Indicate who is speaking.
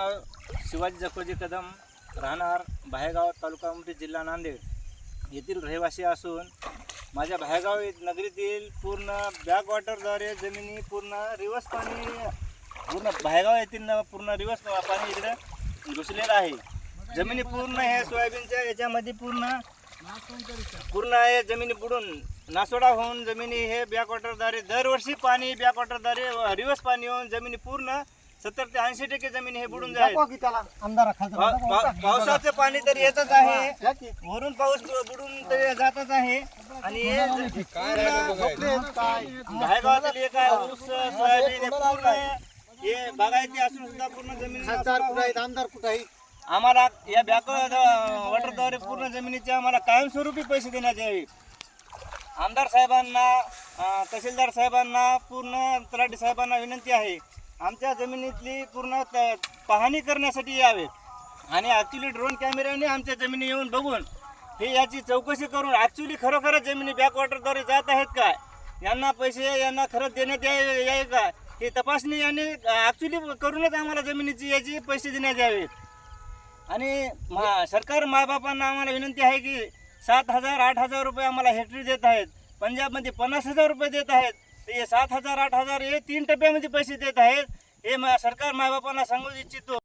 Speaker 1: शिवाजी जखोजी कदम राहणार भायगाव तालुका उमटी जिल्हा नांदेड येथील रहिवासी असून माझ्या भायगाव नगरीतील पूर्ण बॅकवॉटरद्वारे जमिनी पूर्ण रिवर्स पाणी पूर्ण भायगाव येथील पूर्ण रिवर्स पाणी इकडे घुसलेलं आहे. जमिनी पूर्ण हे सोयाबीनच्या याच्यामध्ये पूर्ण पूर्ण हे जमिनी बुडून नासोडा होऊन जमिनी हे बॅकवॉटरद्वारे दरवर्षी पाणी बॅकवॉटरद्वारे रिवर्स पाणी होऊन जमिनी पूर्ण सत्तर ते ऐंशी टक्के जमिनी हे बुडून जाईल.
Speaker 2: दाखवा की त्याला आमदारा
Speaker 1: पा- पा- पावसाचं पाणी तर येतच आहे. वरून पाऊस बुडून तरी जातच आहे. आणि हे भायगावातील एक आहे ऊस सोयाबीन हे पूर्ण हे बागायती असून सुद्धा पूर्ण जमीन
Speaker 2: खासदार कुठे आहेत? आमदार कुठे आहेत
Speaker 1: आम्हाला या बॅक वॉटरद्वारे पूर्ण जमिनीचे आम्हाला कायमस्वरूपी पैसे देण्यात यावे. आमदार साहेबांना अं, तहसीलदार साहेबांना पूर्ण तलाठी साहेबांना विनंती आहे. आमच्या जमिनीतली पूर्ण त- पाहणी करण्यासाठी यावे. आणि ॲक्च्युली ड्रोन कॅमेऱ्याने आमच्या जमिनी येऊन बघून हे याची चौकशी करून ॲक्च्युली खरोखरच जमिनी बॅकवॉटरद्वारे जात आहेत काय यांना पैसे यांना खरंच देण्यात यावे यावे का? हे तपासणी यांनी ॲक्च्युली करूनच आम्हाला जमिनीची याची पैसे देण्यात यावेत आणि मा सरकार मायबापांना आम्हाला विनंती आहे की सात हजार आठ हजार रुपये आम्हाला हेक्टरी देत आहेत. पंजाबमध्ये पन्नास हजार रुपये देत आहेत. तर हे सात हजार आठ हजार हे तीन टप्प्यामध्ये पैसे देत आहेत. हे मा सरकार मायबापांना सांगू इच्छितो